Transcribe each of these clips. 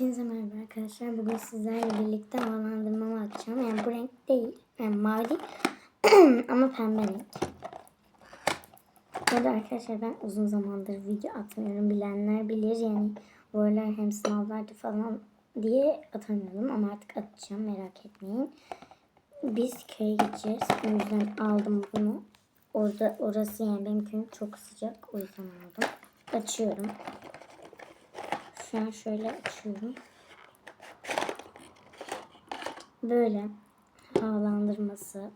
Hepinize merhaba arkadaşlar. Bugün sizlerle birlikte havalandırmamı atacağım. Yani bu renk değil. Yani mavi. Ama pembe renk. Bu arkadaşlar ben uzun zamandır video atmıyorum. Bilenler bilir yani bu aralar hem sınavlarda falan diye atamıyordum. Ama artık atacağım merak etmeyin. Biz köye gideceğiz. O yüzden aldım bunu. Orada orası yani benim köyüm çok sıcak. O yüzden aldım. Açıyorum. Şu şöyle açıyorum. Böyle havalandırması.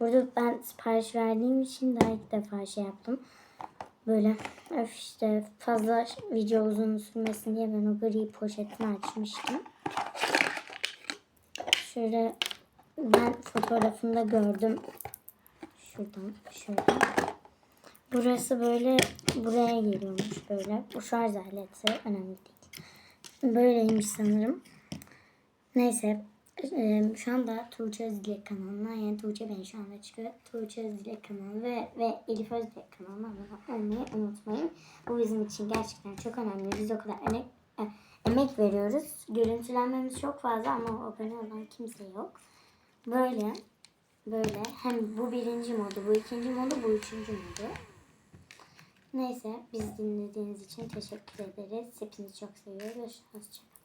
Burada ben sipariş verdiğim için daha ilk defa şey yaptım. Böyle öf işte fazla video uzun sürmesin diye ben o gri poşetini açmıştım. Şöyle ben fotoğrafında gördüm. Şuradan şöyle. Burası böyle buraya geliyormuş böyle. Bu şarj aleti önemli değil. Böyleymiş sanırım. Neyse. e, şu anda Tuğçe Özdilek kanalına yani Tuğçe ben şu anda çıkıyor. Tuğçe Özdilek kanalı ve, ve Elif Özdilek kanalına abone olmayı unutmayın. Bu bizim için gerçekten çok önemli. Biz o kadar emek, e, emek veriyoruz. Görüntülenmemiz çok fazla ama abone olan kimse yok. Böyle böyle hem bu birinci modu, bu ikinci modu, bu üçüncü modu. Neyse biz dinlediğiniz için teşekkür ederiz. Hepinizi çok seviyoruz. Hoşçakalın.